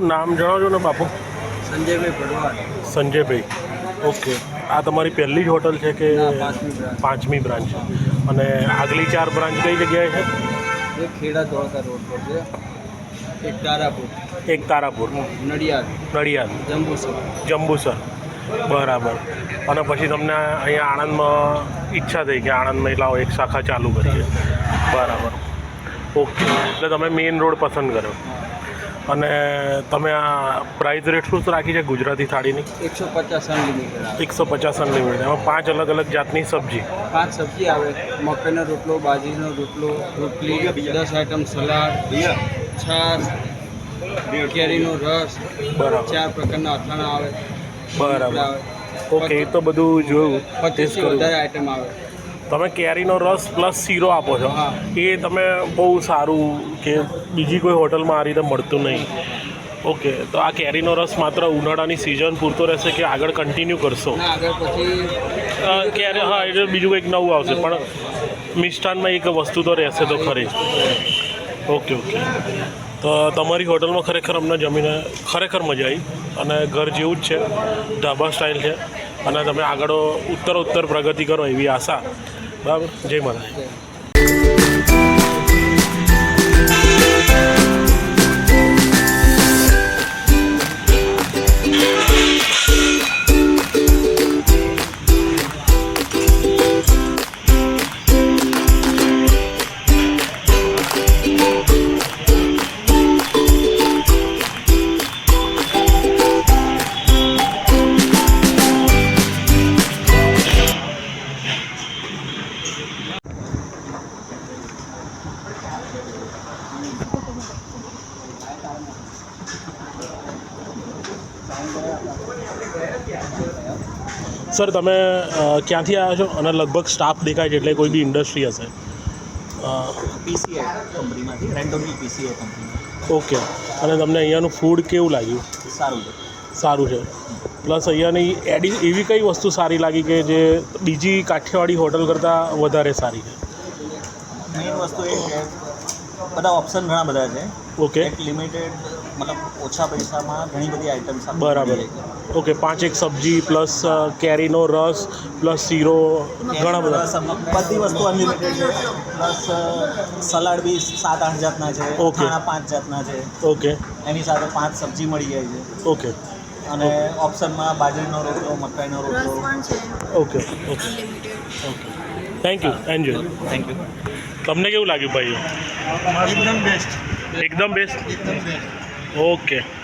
નામ જણાવજો ને બાપુ. સંજયભાઈ ભડવાડ સંજયભાઈ. ઓકે. આ તમારી પહેલી જ હોટલ છે કે પાંચમી બ્રાન્ચ. અને આગલી ચાર બ્રાન્ચ કઈ જગ્યાએ છે? એક ખેડા ધોળકા રોડ પર છે. એક તારાપુર. એક તારાપુર. નડિયાદ. નડિયાદ. જંબુસર. જંબુસર. બરાબર. અને પછી તમને અહીંયા આણંદમાં ઈચ્છા થઈ કે આણંદમાં લાવો એક શાખા ચાલુ કરીએ. બરાબર. ઓકે. એટલે તમે મેઇન રોડ પસંદ કર્યો. અને તમે આ પ્રાઇસ રેટ શું રાખી છે ગુજરાતી થાળીની? એકસો પચાસ અનલિમિટેડ એકસો પચાસ અનલિમિટેડ એમાં પાંચ અલગ અલગ જાતની સબ્જી. પાંચ સબ્જી આવે. મકાઈનો રોટલો બાજરીનો રોટલો રોટલી દસ આઈટમ સલાડ છાશ કેરીનો રસ બરાબર. ચાર પ્રકારના અથાણા આવે. બરાબર. આવે. ઓકે એ તો બધું જોયું. પચીસ વધારે આઈટમ આવે. તમે કેરીનો રસ પ્લસ શીરો આપો છો. એ તમે બહુ સારું કે બીજી કોઈ હોટલમાં આ રીતે મળતું નહીં. ઓકે તો આ કેરીનો રસ માત્ર ઉનાળાની સિઝન પૂરતો રહેશે કે આગળ કન્ટિન્યુ કરશો? ક્યારે હા એટલે બીજું કંઈક નવું આવશે પણ મિષ્ટાનમાં એક વસ્તુ તો રહેશે તો ખરી. ઓકે ઓકે તો તમારી હોટલમાં ખરેખર અમને જમીને ખરેખર મજા આવી અને ઘર જેવું જ છે ઢાબા સ્ટાઇલ છે અને તમે આગળ ઉત્તર ઉત્તર પ્રગતિ કરો એવી આશા. બરાબર? જય માતા સર તમે ક્યાંથી આવ્યા છો? અને લગભગ સ્ટાફ દેખાય છે એટલે કોઈ બી ઇન્ડસ્ટ્રી હશે. પીસીએ કંપનીમાંથી રેન્ડમલી પીસીએ કંપની ઓકે. અને તમને અહીંયાનું ફૂડ કેવું લાગ્યું? સારું છે. સારું છે. પ્લસ અહીંયાની એડી એવી કઈ વસ્તુ સારી લાગી કે જે બીજી કાઠિયાવાડી હોટલ કરતાં વધારે સારી છે? મેઇન વસ્તુ એ છે બધા ઓપ્શન ઘણા બધા છે. ઓકે એક લિમિટેડ મતલબ ઓછા પૈસામાં ઘણી બધી આઇટમ્સ બરાબર. ઓકે પાંચ એક સબ્જી પ્લસ કેરીનો રસ પ્લસ શીરો ઘણા બધા. બધી વસ્તુ અનલિમિટેડ છે. પ્લસ સલાડ બી સાત આઠ જાતના છે ઓકે પાંચ જાતના છે. ઓકે એની સાથે પાંચ સબ્જી મળી જાય છે. ઓકે અને ઓપ્શનમાં બાજરીનો રોટલો મકાઈનો રોટલો. છે. Okay okay okay thank you enjoy thank you તમને કેવું લાગ્યું ભાઈ? એકદમ બેસ્ટ એકદમ બેસ્ટ એકદમ બેસ્ટ ઓકે